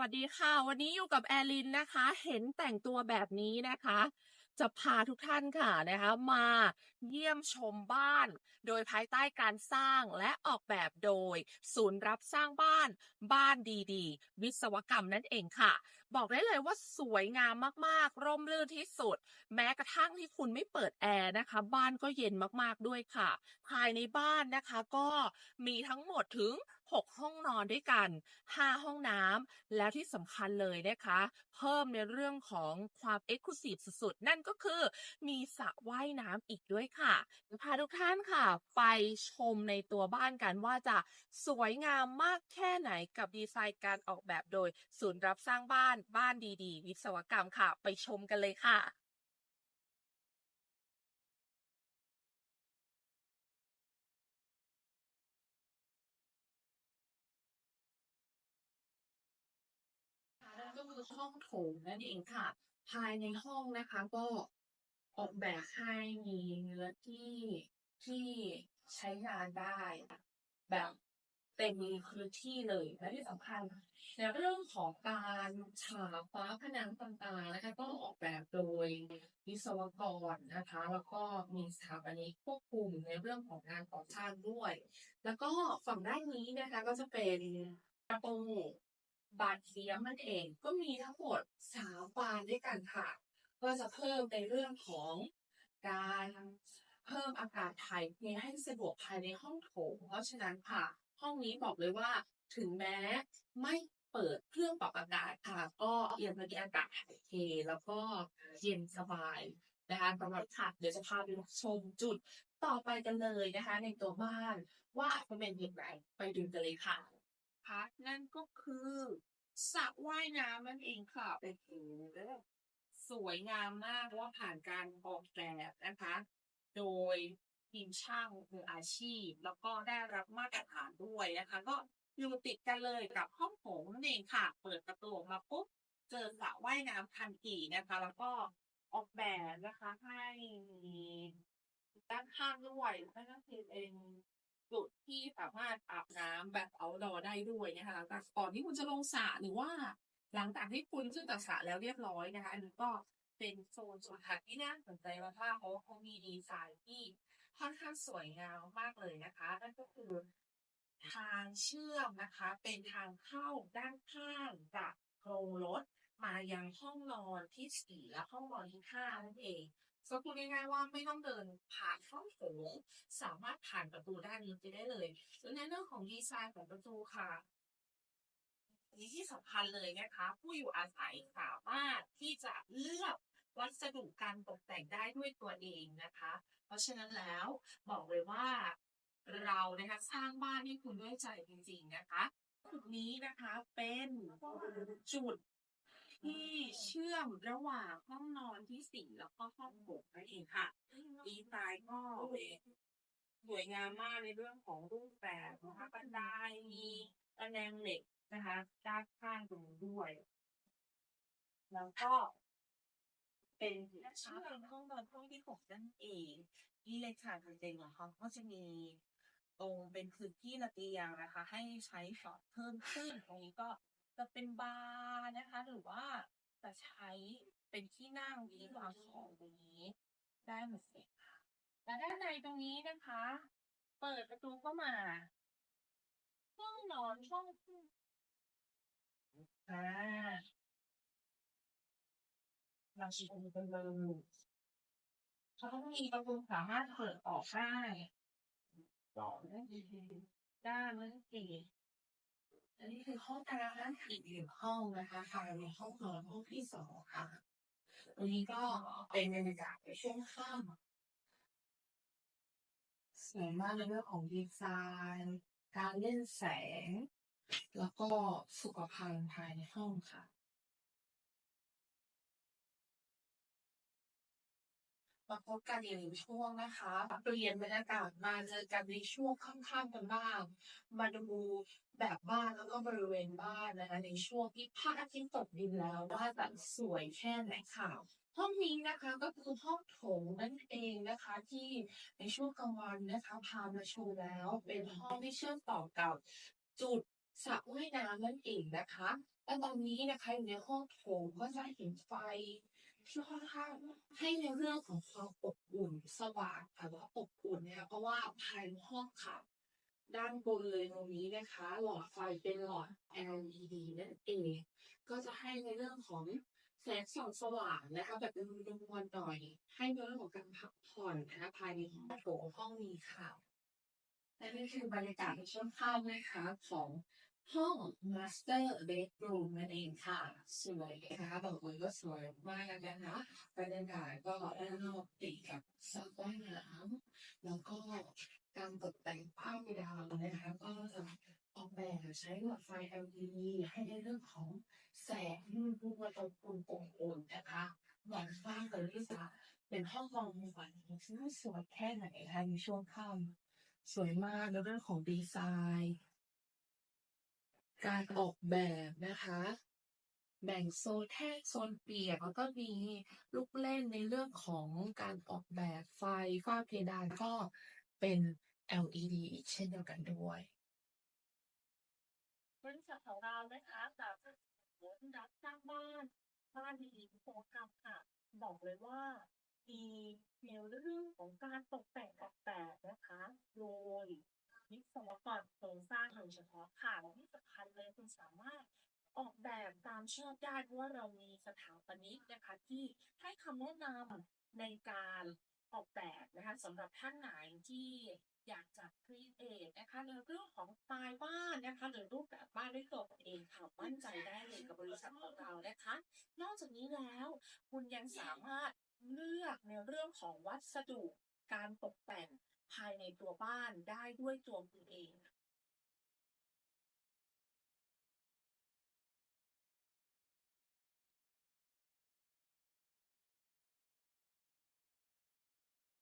วัสดีค่ะ วันนี้อยู่กับแอลินนะคะ เห็นแต่งตัวแบบนี้นะคะ จะพาทุกท่านค่ะนะคะ มาเยี่ยมชมบ้าน โดยภายใต้การสร้างและออกแบบโดย ศูนย์รับสร้างบ้านบ้านดีๆ วิศวกรรมนั่นเองค่ะ บอกได้เลยว่าสวยงามมากๆ ร่มรื่นที่สุด แม้กระทั่งที่คุณไม่เปิดแอร์นะคะ บ้านก็เย็นมากๆด้วยค่ะ ภายในบ้านนะคะก็มีทั้งหมดถึง6 ห้องนอนด้วยกัน 5 ห้องน้ำแล้วที่สำคัญเลยนะคะ เพิ่มในเรื่องของความเอ็กซ์คลูซีฟสุดๆ นั่นก็คือมีสระว่ายน้ำอีกด้วยค่ะจะพาทุกท่านค่ะ ไปชมในตัวบ้านกันว่าจะสวยงามมากแค่ไหนกับดีไซน์การออกแบบโดย ศูนย์รับสร้างบ้านบ้านดีๆ วิศวกรรมค่ะ ไปชมกันเลยค่ะ ห้องโถงนั่นเองค่ะ ภายในห้องนะคะก็ออกแบบให้มีเนื้อที่ที่ใช้งานได้ แบบเต็มพื้นที่เลยและที่สำคัญในเรื่องของการฉาบฟ้าผนังต่างๆนะคะก็ออกแบบโดยวิศวกรนะคะ แล้วก็มีสถาปนิกควบคุมในเรื่องของงานก่อสร้างด้วย แล้วก็ฝั่งด้านนี้นะคะก็จะเป็นประตู บานเสียมนั่นเองก็มีทั้งหมดสามบานด้วยกันค่ะ ก็จะเพิ่มในเรื่องของการเพิ่มอากาศถ่ายเทให้สะดวกภายในห้องโถง เพราะฉะนั้นค่ะ ห้องนี้บอกเลยว่าถึงแม้ไม่เปิดเครื่องปรับอากาศค่ะ ก็เยังมีอากาศถ่ายเทแล้วก็เย็นสบายนะคะสำหรับค่ะเดี๋ยวจะพาไปชมจุดต่อไปกันเลยนะคะ ในตัวบ้านว่าเป็นอย่างไรไปดูกันเลยค่ะพักนั่นก็คื สระว่ายน้ำนั่นเองค่ะเป็นโอ้โหสวยงามมากเพราะว่าผ่านการออกแบบนะคะ โดยทีมช่างมืออาชีพ แล้วก็ได้รับมาตรฐานด้วยนะคะ ก็อยู่ติดกันเลยกับห้องโถงนั่นเองค่ะ เปิดประตูมาปุ๊บเจอสระว่ายน้ำทันทีนะคะ แล้วก็ออกแบบนะคะให้ด้านข้างด้วยนั่นก็คือเป็น จุดที่สามารถอาบน้ำแบบ outdoor ได้ด้วยนะคะแต่ก่อนที่คุณจะลงสระหรือว่า หลังจากที่คุณขึ้นจากสระแล้วเรียบร้อยนะคะอันนี้ก็เป็นโซนสวนผักที่น่าสนใจมากเพราะว่าเขามีดีไซน์ที่ค่อนข้างสวยงามมากเลยนะคะนั่นก็คือทางเชื่อมนะคะ เป็นทางเข้าด้านข้างจากโรงรถมายังห้องนอนที่สี่และห้องนอนที่ห้านั่นเองก็พูดง่ายๆว่าไม่ต้องเดินผ่านห้อ งโถงสามารถผ่านประตูด้านนี้ไปได้เลยแล้วในเรื่องของดีไซน์ของประตูค่ะนี้ที่สำคัญเลยนะคะ ผู้อยู่อาศัยสามารถที่จะเลือกวัสดุการตกแต่งได้ด้วยตัวเองนะคะ เพราะฉะนั้นแล้วบอกเลยว่าเรานะคะสร้างบ้านให้คุณด้วยใจจริง ๆนะคะจุดนี้นะคะเป็นจุดที่เชื่อมระหว่างห้องนอนที่สี่แล้วก็ห้องโถงนั่นเองค่ะ ดีไซน์ก็สวยงามมากในเรื่องของรูปแบบนะคะบันไดมีตะแนงเหล็กนะคะด้านข้างตรงนี้ด้วย แล้วก็เป็นเชื่อมห้องนอนห้องที่หกนั่นเองนี่เลยค่ะจริงๆของเขาก็จะมีตรงเป็นพื้นที่ระเบียงนะคะ ให้ใช้สอดเพิ่มขึ้น ตรงนี้ก็จะเป็นบาร์นะคะ หรือว่าจะใช้เป็นที่นั่งที่วางของตรงนี้ ได้หมดเลยค่ะและด้านในตรงนี้นะคะ เปิดประตูเข้ามาห้องนอนช่องอ่าเราชมกันเลยเขาก็มีประตูสามารถเปิดออกได้ได้เมื่อกี้อันนี้คือห้องน้ำอีกหนึ่งห้องนะคะภายในห้องนอนห้องที่สองค่ะ ตรงนี้ก็เป็นบรรยากาศในช่วงค่ำสวยมากในเรื่องของดีไซน์การเล่นแสง แล้วก็สุขภัณฑ์ภายในห้องค่ะ มาพบกันอีกหนึ่งช่วงนะคะเปลี่ยนบรรยากาศมาเจอกันในช่วงค่ำๆกันบ้าง มาดูแบบบ้านแล้วก็บริเวณบ้านนะคะในช่วงที่พระอาทิตย์ตกดินแล้วว่าจะสวยแค่ไหนค่ะ ห้องนี้นะคะก็คือห้องโถงนั่นเองนะคะที่ในช่วงกลางวันนะคะพามาชมแล้ว เป็นห้องที่เชื่อมต่อกับจุดสระว่ายน้ำนั่นเองนะคะและตอนนี้นะคะอยู่ในห้องโถงก็จะเห็นไฟ ที่ค่อนข้างให้ในเรื่องของความอบอุ่นสว่างแต่ว่าอบอุ่นเนี่ยเพราะว่าภายในห้องค่ะ ด้านบนเลยตรงนี้นะคะ หลอดไฟเป็นหลอด LED นั่นเองก็จะให้ในเรื่องของแสงส่องสว่างนะคะแบบเป็นดวงหน่อย ให้ในเรื่องของการพักผ่อนนะคะภายในห้องโถงห้องนี้ค่ะและนี่คือบรรยากาศในช่วงค่ำนะคะของ ห้อง Master Bedroom นั่นเองค่ะ สวยนะคะบอกเลยว่าสวยมากนะคะบรรยากาศก็ด้านนอกติดกับสระว่ายน้ำแล้วก็การตกแต่งภาพดาวนะคะก็จะออกแบบใช้หลอดไฟ LED ให้ในเรื่องของแสงรูปตรงปุ่นโป่งๆนะคะหวังมากเลยที่จะเป็นห้องนอนฝันสวยแค่ไหนคะในช่วงค่ำสวยมากในเรื่องของดีไซน์ การออกแบบนะคะ แบ่งโซนแห้งโซนเปียกแล้วก็มีลูกเล่นในเรื่องของการออกแบบไฟฝ้าเพดานก็เป็น LED อีกเช่นเดียวกันด้วยบริษัทของเรานะคะจากผู้รับสร้างบ้านบ้านดีโครงการค่ะ บอกเลยว่ามีในเรื่องของการตกแต่งออกแบบนะคะ โดยวิศวกรโครงสร้างโดยเฉพาะค่ะและที่สำคัญเลย คุณสามารถออกแบบตามชอบได้เพราะว่าเรามีสถาปนิกนะคะที่ให้คำแนะนำในการออกแบบนะคะสำหรับท่านไหนที่อยากจะครีเอทนะคะในเรื่องของสไตล์บ้านนะคะหรือรูปแบบบ้านด้วยตัวเองค่ะมั่นใจได้เลยกับบริษัทของเรานะคะ นอกจากนี้แล้ว คุณยังสามารถเลือกในเรื่องของวัสดุการตกแต่งภายในตัวบ้านได้ด้วยตัวคุณเอง